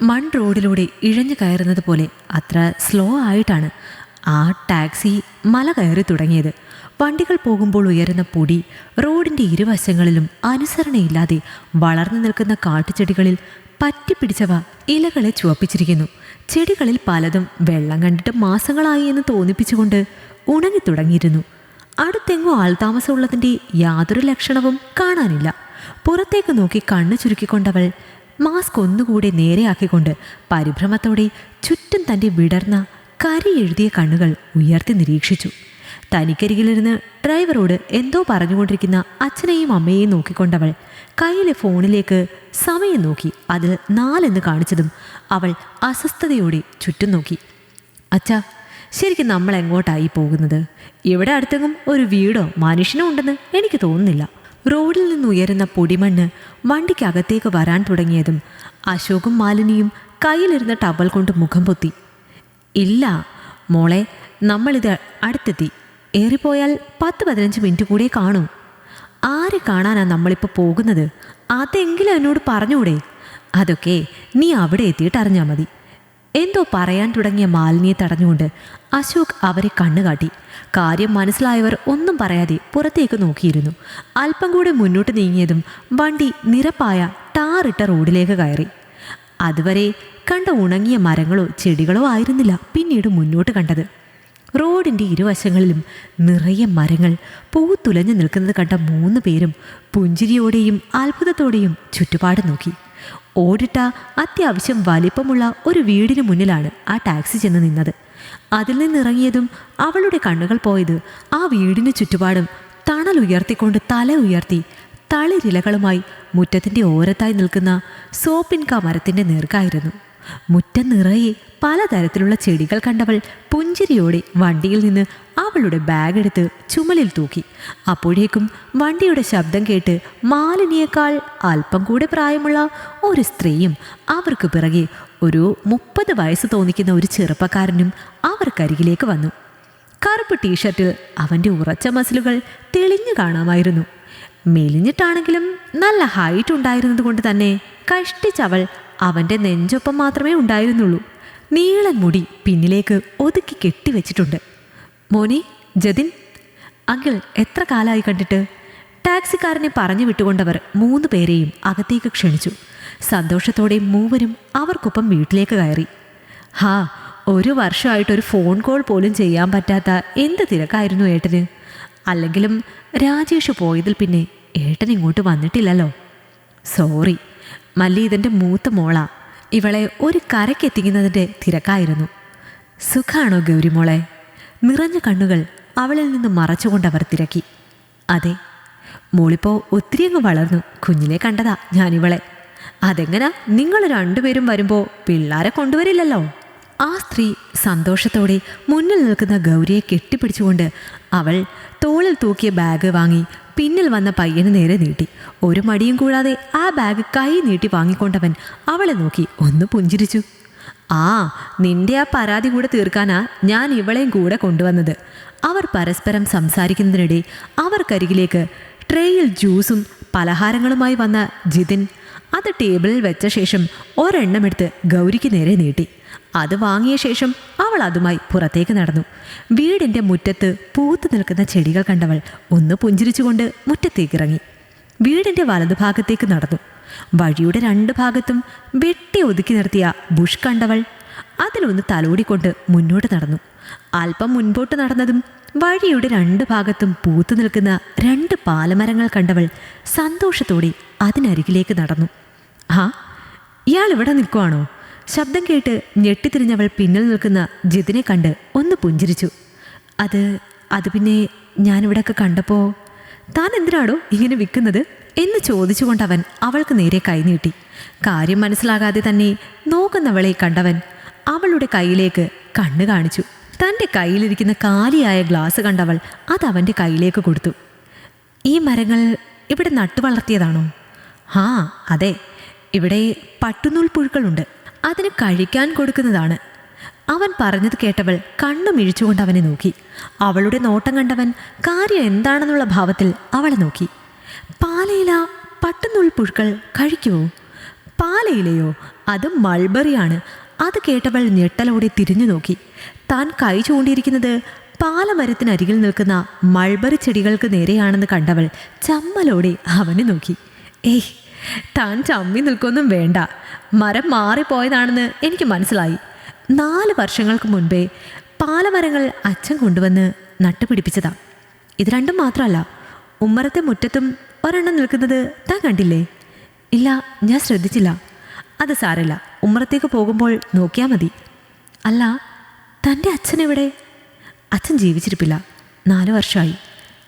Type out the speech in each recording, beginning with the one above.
മൺ റോഡിലൂടെ ഇഴഞ്ഞു കയറുന്നത് പോലെ അത്ര സ്ലോ ആയിട്ടാണ് ആ ടാക്സി മല കയറി തുടങ്ങിയത്. വണ്ടികൾ പോകുമ്പോൾ ഉയരുന്ന പൊടി റോഡിന്റെ ഇരുവശങ്ങളിലും അനുസരണയില്ലാതെ വളർന്നു നിൽക്കുന്ന കാട്ടുചെടികളിൽ പറ്റിപ്പിടിച്ചവ ഇലകളെ ചുവപ്പിച്ചിരിക്കുന്നു. ചെടികളിൽ പലതും വെള്ളം കണ്ടിട്ട് മാസങ്ങളായി എന്ന് തോന്നിപ്പിച്ചുകൊണ്ട് ഉണങ്ങി തുടങ്ങിയിരുന്നു. അടുത്തെങ്ങോ ആൾതാമസമുള്ളതിന്റെ യാതൊരു ലക്ഷണവും കാണാനില്ല. പുറത്തേക്ക് നോക്കി കണ്ണു ചുരുക്കിക്കൊണ്ടവൾ മാസ്ക് ഒന്നുകൂടെ നേരെയാക്കിക്കൊണ്ട് പരിഭ്രമത്തോടെ ചുറ്റും തന്റെ വിടർന്ന കരി എഴുതിയ കണ്ണുകൾ ഉയർത്തി നിരീക്ഷിച്ചു. തനിക്കരികിലിരുന്ന് ഡ്രൈവറോട് എന്തോ പറഞ്ഞുകൊണ്ടിരിക്കുന്ന അച്ഛനെയും അമ്മയെയും നോക്കിക്കൊണ്ടവൾ കയ്യിലെ ഫോണിലേക്ക് സമയം നോക്കി അതിൽ നാലെന്ന് കാണിച്ചതും അവൾ അസ്വസ്ഥതയോടെ ചുറ്റും നോക്കി. അച്ഛാ ശരിക്കും നമ്മൾ എങ്ങോട്ടായി പോകുന്നത്? ഇവിടെ അടുത്തെങ്ങും ഒരു വീടോ മനുഷ്യനോ ഉണ്ടെന്ന് എനിക്ക് തോന്നുന്നില്ല. റോഡിൽ നിന്ന് ഉയരുന്ന പൊടിമണ്ണ് വണ്ടിക്കകത്തേക്ക് വരാൻ തുടങ്ങിയതും അശോകും മാലിനിയും കയ്യിലിരുന്ന ടവൽ കൊണ്ട് മുഖം പൊത്തി. ഇല്ല മോളെ നമ്മളിത് അടുത്തെത്തി. ഏറിപ്പോയാൽ പത്ത് പതിനഞ്ച് മിനിറ്റ് കൂടെ കാണൂ. ആരെ കാണാനാ നമ്മളിപ്പോൾ പോകുന്നത്? അതെങ്കിലും എന്നോട് പറഞ്ഞൂടെ? അതൊക്കെ നീ അവിടെ എത്തിയിട്ട് അറിഞ്ഞാൽ മതി. എന്തോ പറയാൻ തുടങ്ങിയ മാലിനിയെ തടഞ്ഞുകൊണ്ട് അശോക് അവരെ കണ്ണുകാട്ടി. കാര്യം മനസ്സിലായവർ ഒന്നും പറയാതെ പുറത്തേക്ക് നോക്കിയിരുന്നു. അല്പം കൂടെ മുന്നോട്ട് നീങ്ങിയതും വണ്ടി നിരപ്പായ ടാറിട്ട റോഡിലേക്ക് കയറി. അതുവരെ കണ്ട ഉണങ്ങിയ മരങ്ങളോ ചെടികളോ ആയിരുന്നില്ല പിന്നീട് മുന്നോട്ട് കണ്ടത്. റോഡിന്റെ ഇരുവശങ്ങളിലും നിറയെ മരങ്ങൾ പൂത്തുലഞ്ഞു നിൽക്കുന്നത് കണ്ട മൂന്ന് പേരും പുഞ്ചിരിയോടെയും അത്ഭുതത്തോടെയും ചുറ്റുപാട് നോക്കി. ഓടിട്ട അത്യാവശ്യം വലിപ്പമുള്ള ഒരു വീടിന് മുന്നിലാണ് ആ ടാക്സി ചെന്ന് നിന്നത്. അതിൽ നിന്നിറങ്ങിയതും അവളുടെ കണ്ണുകൾ പോയത് ആ വീടിന് ചുറ്റുപാടും തണൽ ഉയർത്തിക്കൊണ്ട് തല ഉയർത്തി തളിരിലകളുമായി മുറ്റത്തിന്റെ ഓരത്തായി നിൽക്കുന്ന സോപ്പിൻക മരത്തിന്റെ നേർക്കായിരുന്നു. മുറ്റം നിറയെ പലതരത്തിലുള്ള ചെടികൾ കണ്ടവൾ പുഞ്ചിരിയോടെ വണ്ടിയിൽ നിന്ന് അവളുടെ ബാഗ് എടുത്ത് ചുമലിൽ തൂക്കി. അപ്പോഴേക്കും വണ്ടിയുടെ ശബ്ദം കേട്ട് മാലിനിയേക്കാൾ അല്പം കൂടെ പ്രായമുള്ള ഒരു സ്ത്രീയും അവർക്ക് പിറകെ ഒരു മുപ്പത് വയസ്സ് തോന്നിക്കുന്ന ഒരു ചെറുപ്പക്കാരനും അവർക്കരികിലേക്ക് വന്നു. കറുപ്പ് ടീഷർട്ടിൽ അവന്റെ ഉറച്ച മസിലുകൾ തെളിഞ്ഞു കാണാമായിരുന്നു. മെലിഞ്ഞിട്ടാണെങ്കിലും നല്ല ഹൈറ്റ് ഉണ്ടായിരുന്നത് കൊണ്ട് തന്നെ കഷ്ടിച്ചവൾ അവന്റെ നെഞ്ചൊപ്പം മാത്രമേ ഉണ്ടായിരുന്നുള്ളൂ. നീളൻ മുടി പിന്നിലേക്ക് ഒതുക്കി കെട്ടിവെച്ചിട്ടുണ്ട്. മോനി ജതിൻ അങ്കിൾ എത്ര കാലമായി കണ്ടിട്ട്? ടാക്സിക്കാരനെ പറഞ്ഞു വിട്ടുകൊണ്ടവർ മൂന്ന് പേരെയും അകത്തേക്ക് ക്ഷണിച്ചു. സന്തോഷത്തോടെ മൂവരും അവർക്കൊപ്പം വീട്ടിലേക്ക് കയറി. ഹാ ഒരു വർഷമായിട്ടൊരു ഫോൺ കോൾ പോലും ചെയ്യാൻ പറ്റാത്ത എന്ത് തിരക്കായിരുന്നു ഏട്ടന്? അല്ലെങ്കിലും രാജേഷ് പോയതിൽ പിന്നെ ഏട്ടൻ ഇങ്ങോട്ട് വന്നിട്ടില്ലല്ലോ. സോറി മല്ലി ഇതിന്റെ മൂത്ത മോളാ. ഇവളെ ഒരു കരക്കെത്തിക്കുന്നതിന്റെ തിരക്കായിരുന്നു. സുഖാണോ ഗൗരിമോളെ നിറഞ്ഞ കണ്ണുകൾ അവളിൽ നിന്ന് മറച്ചുകൊണ്ട് അവർ തിരക്കി. അതെ മോളിപ്പോൾ ഒത്തിരി അങ്ങ് വളർന്നു. കുഞ്ഞിലെ കണ്ടതാ ഞാനിവളെ. അതെങ്ങനാ നിങ്ങൾ രണ്ടുപേരും വരുമ്പോൾ പിള്ളാരെ കൊണ്ടുവരില്ലല്ലോ? ആ സ്ത്രീ സന്തോഷത്തോടെ മുന്നിൽ നിൽക്കുന്ന ഗൗരിയെ കെട്ടിപ്പിടിച്ചുകൊണ്ട് അവൾ തോളിൽ തൂക്കിയ ബാഗ് വാങ്ങി പിന്നിൽ വന്ന പയ്യന് നേരെ നീട്ടി. ഒരു മടിയും കൂടാതെ ആ ബാഗ് കൈ നീട്ടി വാങ്ങിക്കൊണ്ടവൻ അവളെ നോക്കി ഒന്ന് പുഞ്ചിരിച്ചു. ആ നിന്റെ ആ പരാതി കൂടെ തീർക്കാനാ ഞാൻ ഇവളെയും കൂടെ കൊണ്ടുവന്നത്. അവർ പരസ്പരം സംസാരിക്കുന്നതിനിടെ അവർക്കരികിലേക്ക് ട്രേയിൽ ജ്യൂസും പലഹാരങ്ങളുമായി വന്ന ജിതിൻ അത് ടേബിളിൽ വെച്ച ശേഷം ഒരെണ്ണമെടുത്ത് ഗൗരിക്ക് നേരെ നീട്ടി. അത് വാങ്ങിയ ശേഷം അവൾ അതുമായി പുറത്തേക്ക് നടന്നു. വീടിന്റെ മുറ്റത്ത് പൂത്തു നിൽക്കുന്ന ചെടികൾ കണ്ടവൾ ഒന്ന് പുഞ്ചിരിച്ചുകൊണ്ട് മുറ്റത്തേക്ക് ഇറങ്ങി വീടിന്റെ വലതുഭാഗത്തേക്ക് നടന്നു. വഴിയുടെ രണ്ട് ഭാഗത്തും വെട്ടി ഒതുക്കി നിർത്തിയ ബുഷ് കണ്ടവൾ അതിലൊന്ന് തലോടിക്കൊണ്ട് മുന്നോട്ട് നടന്നു. അല്പം മുൻപോട്ട് നടന്നതും വഴിയുടെ രണ്ട് ഭാഗത്തും പൂത്തു നിൽക്കുന്ന രണ്ട് പാലമരങ്ങൾ കണ്ടവൾ സന്തോഷത്തോടെ അതിനരികിലേക്ക് നടന്നു. ആ ഇയാൾ ഇവിടെ നിൽക്കുവാണോ? ശബ്ദം കേട്ട് ഞെട്ടിത്തിരിഞ്ഞവൾ പിന്നിൽ നിൽക്കുന്ന ജിതിനെ കണ്ട് ഒന്ന് പുഞ്ചിരിച്ചു. അത് അത് പിന്നെ ഞാനിവിടെയൊക്കെ കണ്ടപ്പോൾ താൻ എന്തിനാണോ ഇങ്ങനെ വിൽക്കുന്നത്? എന്ന് ചോദിച്ചുകൊണ്ട് അവൻ അവൾക്ക് നേരെ കൈനീട്ടി കാര്യം മനസ്സിലാകാതെ തന്നെ നോക്കുന്നവളെ കണ്ടവൻ അവളുടെ കയ്യിലേക്ക് കണ്ണു കാണിച്ചു. തന്റെ കയ്യിലിരിക്കുന്ന കാലിയായ ഗ്ലാസ് കണ്ടവൾ അത് അവന്റെ കയ്യിലേക്ക് കൊടുത്തു. ഈ മരങ്ങൾ ഇവിടെ നട്ടു വളർത്തിയതാണോ? ആ അതെ. ഇവിടെ പട്ടുനൂൽ പുഴുക്കളുണ്ട്. അതിന് കഴിക്കാൻ കൊടുക്കുന്നതാണ്. അവൻ പറഞ്ഞത് കേട്ടവൾ കണ്ണു മിഴിച്ചുകൊണ്ട് അവനെ നോക്കി. അവളുടെ നോട്ടം കണ്ടവൻ കാര്യം എന്താണെന്നുള്ള ഭാവത്തിൽ അവളെ നോക്കി. പാലയില പട്ടുനൂൽ പുഴുക്കൾ കഴിക്കുമോ പാലയിലയോ? അത് മൾബറിയാണ്. അത് കേട്ടവൾ ഞെട്ടലോടെ തിരിഞ്ഞു നോക്കി. താൻ കൈ ചൂണ്ടിയിരിക്കുന്നത് പാലമരത്തിനരികിൽ നിൽക്കുന്ന മൾബറി ചെടികൾക്ക് നേരെയാണെന്ന് കണ്ടവൾ ചമ്മലോടെ അവനെ നോക്കി. ഏയ് താൻ ചമ്മി നിൽക്കൊന്നും വേണ്ട. മരം മാറിപ്പോയതാണെന്ന് എനിക്ക് മനസ്സിലായി. നാല് വർഷങ്ങൾക്ക് മുൻപേ പാലമരങ്ങൾ അച്ഛൻ കൊണ്ടുവന്ന് നട്ടുപിടിപ്പിച്ചതാ. ഇത് രണ്ടും മാത്രമല്ല ഉമ്മറത്തെ മുറ്റത്തും ഒരെണ്ണം നിൽക്കുന്നത് താൻ കണ്ടില്ലേ? ഇല്ല ഞാൻ ശ്രദ്ധിച്ചില്ല. അത് സാരല്ല. ഉമ്മറത്തേക്ക് പോകുമ്പോൾ നോക്കിയാൽ മതി. അല്ല തന്റെ അച്ഛൻ എവിടെ അച്ഛൻ ജീവിച്ചിരിപ്പില്ല. നാല് വർഷമായി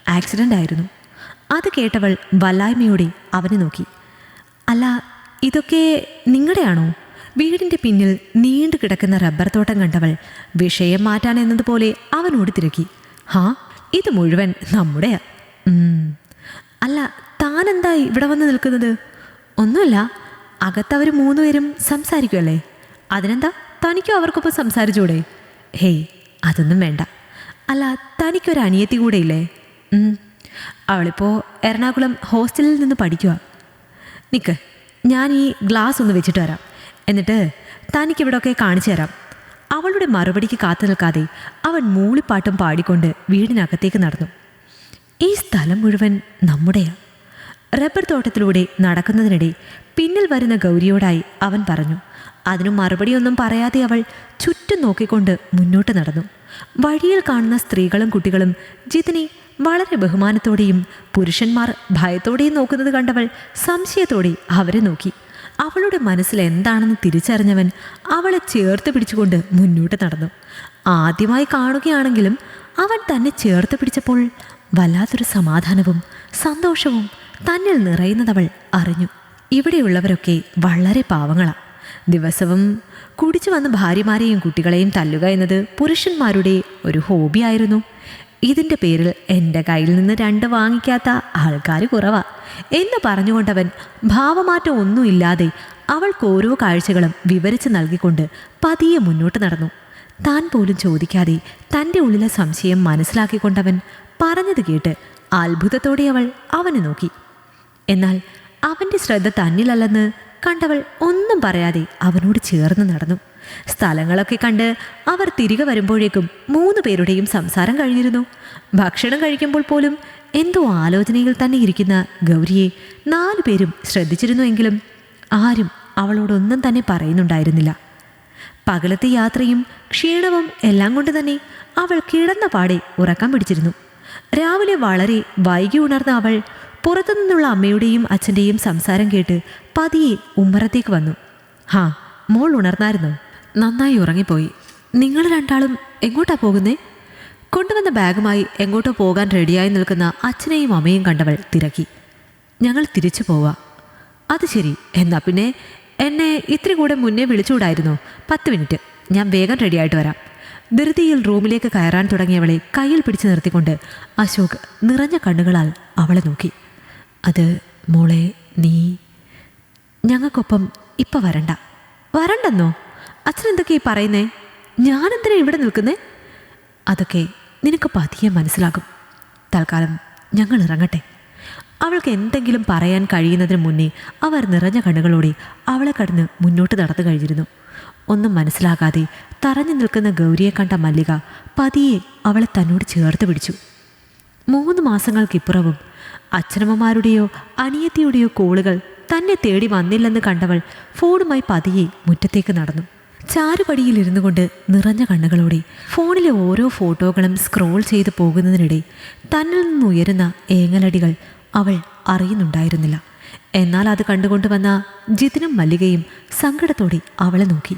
ആക്സിഡന്റ് ആയിരുന്നു അത് കേട്ടവൾ വല്ലായ്മയോടെ അവനെ നോക്കി. അല്ല ഇതൊക്കെ നിങ്ങളുടെയാണോ? വീടിന്റെ പിന്നിൽ നീണ്ടു കിടക്കുന്ന റബ്ബർ തോട്ടം കണ്ടവൾ വിഷയം മാറ്റാൻ എന്നതുപോലെ അവനോട് തിരക്കി. ഹാ ഇത് മുഴുവൻ നമ്മുടെയാ. അല്ല താനെന്താ ഇവിടെ വന്ന് നിൽക്കുന്നത്? ഒന്നുമില്ല അകത്തവർ മൂന്നുപേരും സംസാരിക്കുമല്ലേ അതിനെന്താ? തനിക്കും അവർക്കൊപ്പം സംസാരിച്ചൂടെ? ഹേയ് അതൊന്നും വേണ്ട. അല്ല തനിക്കൊരു അനിയത്തി കൂടെ ഇല്ലേ. അവളിപ്പോൾ എറണാകുളം ഹോസ്റ്റലിൽ നിന്ന് പഠിക്കുക നിക്ക് ഞാൻ ഈ ഗ്ലാസ് ഒന്ന് വെച്ചിട്ട് വരാം. എന്നിട്ട് തനിക്കിവിടൊക്കെ കാണിച്ചു തരാം. അവളുടെ മറുപടിക്ക് കാത്തു നിൽക്കാതെ അവൻ മൂളിപ്പാട്ടും പാടിക്കൊണ്ട് വീടിനകത്തേക്ക് നടന്നു. ഈ സ്ഥലം മുഴുവൻ നമ്മുടെയാ. റബ്ബർ തോട്ടത്തിലൂടെ നടക്കുന്നതിനിടെ പിന്നിൽ വരുന്ന ഗൗരിയോടായി അവൻ പറഞ്ഞു അതിനു മറുപടിയൊന്നും പറയാതെ അവൾ ചുറ്റും നോക്കിക്കൊണ്ട് മുന്നോട്ട് നടന്നു. വഴിയിൽ കാണുന്ന സ്ത്രീകളും കുട്ടികളും ജിതിനെ വളരെ ബഹുമാനത്തോടെയും പുരുഷന്മാർ ഭയത്തോടെയും നോക്കുന്നത് കണ്ടവൾ സംശയത്തോടെ അവരെ നോക്കി. അവളുടെ മനസ്സിൽ എന്താണെന്ന് തിരിച്ചറിഞ്ഞവൻ അവളെ ചേർത്ത് പിടിച്ചുകൊണ്ട് മുന്നോട്ട് നടന്നു. ആദ്യമായി കാണുകയാണെങ്കിലും അവൻ തന്നെ ചേർത്ത് പിടിച്ചപ്പോൾ വല്ലാത്തൊരു സമാധാനവും സന്തോഷവും തന്നിൽ നിറയുന്നതവൾ അറിഞ്ഞു. ഇവിടെയുള്ളവരൊക്കെ വളരെ പാവങ്ങളാ. ദിവസവും കുടിച്ചു വന്ന ഭാര്യമാരെയും കുട്ടികളെയും തല്ലുക എന്നത് പുരുഷന്മാരുടെ ഒരു ഹോബിയായിരുന്നു ഇതിന്റെ പേരിൽ എന്റെ കയ്യിൽ നിന്ന് രണ്ട് വാങ്ങിക്കാത്ത ആൾക്കാർ കുറവാ. എന്ന് പറഞ്ഞുകൊണ്ടവൻ ഭാവമാറ്റം ഒന്നുമില്ലാതെ അവൾക്ക് ഓരോ കാഴ്ചകളും വിവരിച്ച് നൽകിക്കൊണ്ട് പതിയെ മുന്നോട്ട് നടന്നു. താൻ പോലും ചോദിക്കാതെ തന്റെ ഉള്ളിലെ സംശയം മനസ്സിലാക്കിക്കൊണ്ടവൻ പറഞ്ഞത് കേട്ട് അത്ഭുതത്തോടെ അവൾ അവനെ നോക്കി. എന്നാൽ അവന്റെ ശ്രദ്ധ തന്നിലല്ലെന്ന് കണ്ടവൾ ഒന്നും പറയാതെ അവനോട് ചേർന്ന് നടന്നു. സ്ഥലങ്ങളൊക്കെ കണ്ട് അവർ തിരികെ വരുമ്പോഴേക്കും മൂന്ന് പേരുടെയും സംസാരം കഴിഞ്ഞിരുന്നു. ഭക്ഷണം കഴിക്കുമ്പോൾ പോലും എന്തോ ആലോചനയിൽ തന്നെ ഇരിക്കുന്ന ഗൗരിയെ നാലു പേരും ശ്രദ്ധിച്ചിരുന്നുവെങ്കിലും ആരും അവളോടൊന്നും തന്നെ പറയുന്നുണ്ടായിരുന്നില്ല. പകലത്തെ യാത്രയും ക്ഷീണവും എല്ലാം കൊണ്ട് തന്നെ അവൾ കിടന്ന പാടെ ഉറക്കം പിടിച്ചിരുന്നു. രാവിലെ വളരെ വൈകി ഉണർന്ന അവൾ പുറത്തുനിന്നുള്ള അമ്മയുടെയും അച്ഛന്റെയും സംസാരം കേട്ട് പതിയെ ഉമ്മറത്തേക്ക് വന്നു. ഹാ മോൾ ഉണർന്നായിരുന്നു. നന്നായി ഉറങ്ങിപ്പോയി. നിങ്ങൾ രണ്ടാളും എങ്ങോട്ടാ പോകുന്നേ? കൊണ്ടുവന്ന ബാഗുമായി എങ്ങോട്ടോ പോകാൻ റെഡിയായി നിൽക്കുന്ന അച്ഛനെയും അമ്മയും കണ്ടവൾ തിരക്കി. ഞങ്ങൾ തിരിച്ചു പോവാ. അത് ശരി എന്നാ പിന്നെ എന്നെ ഇത്തിരി കൂടെ മുന്നേ വിളിച്ചുകൂടായിരുന്നോ? പത്ത് മിനിറ്റ്. ഞാൻ വേഗം റെഡിയായിട്ട് വരാം. ധൃതിയിൽ റൂമിലേക്ക് കയറാൻ തുടങ്ങിയവളെ കയ്യിൽ പിടിച്ചു നിർത്തിക്കൊണ്ട് അശോക് നിറഞ്ഞ കണ്ണുകളാൽ അവളെ നോക്കി. അത് മോളെ നീ. ഞങ്ങൾക്കൊപ്പം ഇപ്പം വരണ്ട. വരണ്ടെന്നോ? അച്ഛൻ ഈ പറയുന്നേ? ഞാനെന്തിനാ ഇവിടെ നിൽക്കുന്നേ? അതൊക്കെ നിനക്ക് പതിയെ മനസ്സിലാകും. തൽക്കാലം ഞങ്ങൾ ഇറങ്ങട്ടെ. അവൾക്ക് എന്തെങ്കിലും പറയാൻ കഴിയുന്നതിന് മുന്നേ അവർ നിറഞ്ഞ കണ്ണുകളോടെ അവളെ കടന്ന് മുന്നോട്ട് നടന്നു കഴിഞ്ഞിരുന്നു. ഒന്നും മനസ്സിലാകാതെ തറഞ്ഞു നിൽക്കുന്ന ഗൗരിയെ കണ്ട മല്ലിക പതിയെ അവളെ തന്നോട് ചേർത്ത് പിടിച്ചു. മൂന്ന് മാസങ്ങൾക്കിപ്പുറവും അച്ഛനമ്മമാരുടെയോ അനിയത്തിയുടെയോ കോളുകൾ തന്നെ തേടി വന്നില്ലെന്ന് കണ്ടവൾ ഫോണുമായി പതിയെ മുറ്റത്തേക്ക് നടന്നു. ചാരുപടിയിൽ ഇരുന്നു കൊണ്ട് നിറഞ്ഞ കണ്ണുകളോടെ ഫോണിലെ ഓരോ ഫോട്ടോകളും സ്ക്രോൾ ചെയ്തു പോകുന്നതിനിടെ തന്നിൽ നിന്നുയരുന്ന ഏങ്ങലടികൾ അവൾ അറിയുന്നുണ്ടായിരുന്നില്ല. എന്നാൽ അത് കണ്ടുകൊണ്ട് വന്ന ജിതിനും മല്ലികയും സങ്കടത്തോടെ അവളെ നോക്കി.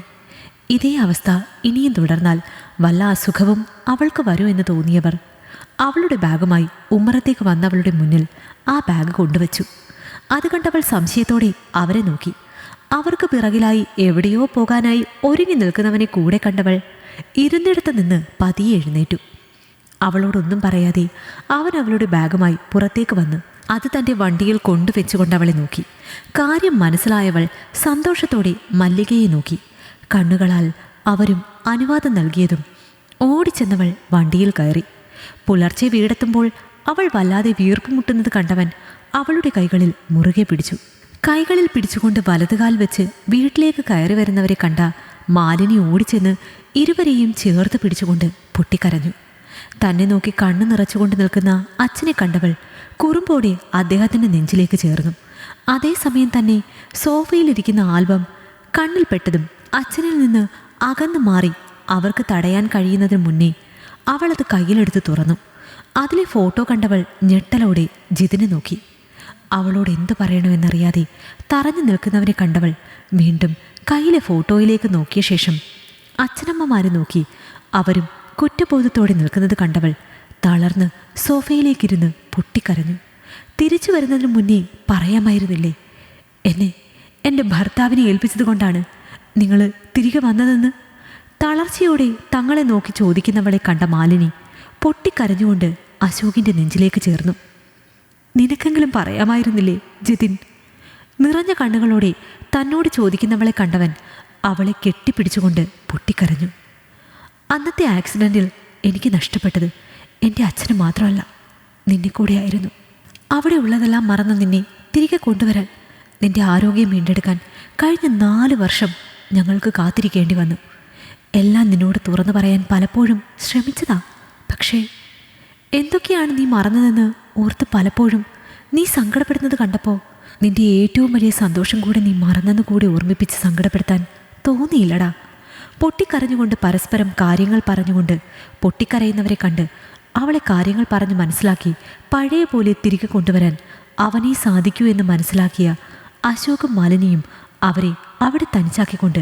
ഇതേ അവസ്ഥ ഇനിയും തുടർന്നാൽ വല്ല അസുഖവും അവൾക്ക് വരൂ എന്ന് തോന്നിയവർ അവളുടെ ബാഗുമായി ഉമ്മറത്തേക്ക് വന്നവളുടെ മുന്നിൽ ആ ബാഗ് കൊണ്ടുവച്ചു. അത് കണ്ടവൾ സംശയത്തോടെ അവരെ നോക്കി. അവർക്ക് പിറകിലായി എവിടെയോ പോകാനായി ഒരുങ്ങി നിൽക്കുന്നവനെ കൂടെ കണ്ടവൾ ഇരുന്നിടത്ത് നിന്ന് പതിയെ എഴുന്നേറ്റു. അവളോടൊന്നും പറയാതെ അവൻ അവളുടെ ബാഗുമായി പുറത്തേക്ക് വന്ന് അത് തന്റെ വണ്ടിയിൽ കൊണ്ടുവെച്ചുകൊണ്ട് അവളെ നോക്കി. കാര്യം മനസ്സിലായവൾ സന്തോഷത്തോടെ മല്ലികയെ നോക്കി. കണ്ണുകളാൽ അവരും അനുവാദം നൽകിയതും ഓടിച്ചെന്നവൾ വണ്ടിയിൽ കയറി. പുലർച്ചെ വീടെത്തുമ്പോൾ അവൾ വല്ലാതെ വീർപ്പുമുട്ടുന്നത് കണ്ടവൻ അവളുടെ കൈകളിൽ മുറുകെ പിടിച്ചു. കൈകളിൽ പിടിച്ചുകൊണ്ട് വലതുകാൽ വെച്ച് വീട്ടിലേക്ക് കയറി വരുന്നവരെ കണ്ട മാലിനി ഓടിച്ചെന്ന് ഇരുവരെയും ചേർത്ത് പിടിച്ചുകൊണ്ട് പൊട്ടിക്കരഞ്ഞു. തന്നെ നോക്കി കണ്ണു നിറച്ചുകൊണ്ട് നിൽക്കുന്ന അച്ഛനെ കണ്ടവൾ കുറുമ്പോടെ അദ്ദേഹത്തിന്റെ നെഞ്ചിലേക്ക് ചേർന്നു. അതേസമയം തന്നെ സോഫയിലിരിക്കുന്ന ആൽബം കണ്ണിൽപ്പെട്ടതും അച്ഛനിൽ നിന്ന് അകന്നു മാറി അവർക്ക് തടയാൻ കഴിയുന്നതിന് മുന്നേ അവളത് കയ്യിലെടുത്ത് തുറന്നു. അതിലെ ഫോട്ടോ കണ്ടവൾ ഞെട്ടലോടെ ജിതിനെ നോക്കി. അവളോട് എന്തു പറയണമെന്നറിയാതെ തറഞ്ഞു നിൽക്കുന്നവനെ കണ്ടവൾ വീണ്ടും കയ്യിലെ ഫോട്ടോയിലേക്ക് നോക്കിയ ശേഷം അച്ഛനമ്മമാരെ നോക്കി അവരും കുറ്റബോധത്തോടെ നിൽക്കുന്നത് കണ്ടവൾ തളർന്ന് സോഫയിലേക്കിരുന്ന് പൊട്ടിക്കരഞ്ഞു. തിരിച്ചു വരുന്നതിന് മുന്നേ പറയാമായിരുന്നില്ലേ എന്നെ എന്റെ ഭർത്താവിനെ ഏൽപ്പിച്ചതുകൊണ്ടാണ് നിങ്ങൾ തിരികെ വന്നതെന്ന്? തളർച്ചയോടെ തങ്ങളെ നോക്കി ചോദിക്കുന്നവളെ കണ്ട മാലിനി പൊട്ടിക്കരഞ്ഞുകൊണ്ട് അശോകിന്റെ നെഞ്ചിലേക്ക് ചേർന്നു. നിനക്കെങ്കിലും പറയാമായിരുന്നില്ലേ ജിതിൻ? നിറഞ്ഞ കണ്ണുകളോടെ തന്നോട് ചോദിക്കുന്നവളെ കണ്ടവൻ അവളെ കെട്ടിപ്പിടിച്ചുകൊണ്ട് പൊട്ടിക്കരഞ്ഞു. അന്നത്തെ ആക്സിഡന്റിൽ എനിക്ക് നഷ്ടപ്പെട്ടത് എന്റെ അച്ഛന് മാത്രമല്ല നിന്നെ കൂടെയായിരുന്നു. അവിടെ ഉള്ളതെല്ലാം മറന്ന് നിന്നെ തിരികെ കൊണ്ടുവരാൻ നിന്റെ ആരോഗ്യം വീണ്ടെടുക്കാൻ കഴിഞ്ഞ നാല് വർഷം ഞങ്ങൾക്ക് കാത്തിരിക്കേണ്ടി വന്നു. എല്ലാം നിന്നോട് തുറന്നു പറയാൻ പലപ്പോഴും ശ്രമിച്ചതാ. പക്ഷേ എന്തൊക്കെയാണ് നീ മറന്നതെന്ന് ഓർത്ത് പലപ്പോഴും നീ സങ്കടപ്പെടുന്നത് കണ്ടപ്പോൾ നിന്റെ ഏറ്റവും വലിയ സന്തോഷം കൂടെ നീ മറന്നെന്ന് കൂടി ഓർമ്മിപ്പിച്ച് സങ്കടപ്പെടുത്താൻ തോന്നിയില്ലടാ. പൊട്ടിക്കരഞ്ഞുകൊണ്ട് പരസ്പരം കാര്യങ്ങൾ പറഞ്ഞുകൊണ്ട് പൊട്ടിക്കരയുന്നവരെ കണ്ട് അവളെ കാര്യങ്ങൾ പറഞ്ഞ് മനസ്സിലാക്കി പഴയ പോലെ തിരികെ കൊണ്ടുവരാൻ അവനെ സാധിക്കൂ എന്ന് മനസ്സിലാക്കിയ അശോകും മാലിനിയും അവരെ അവിടെ തനിച്ചാക്കിക്കൊണ്ട്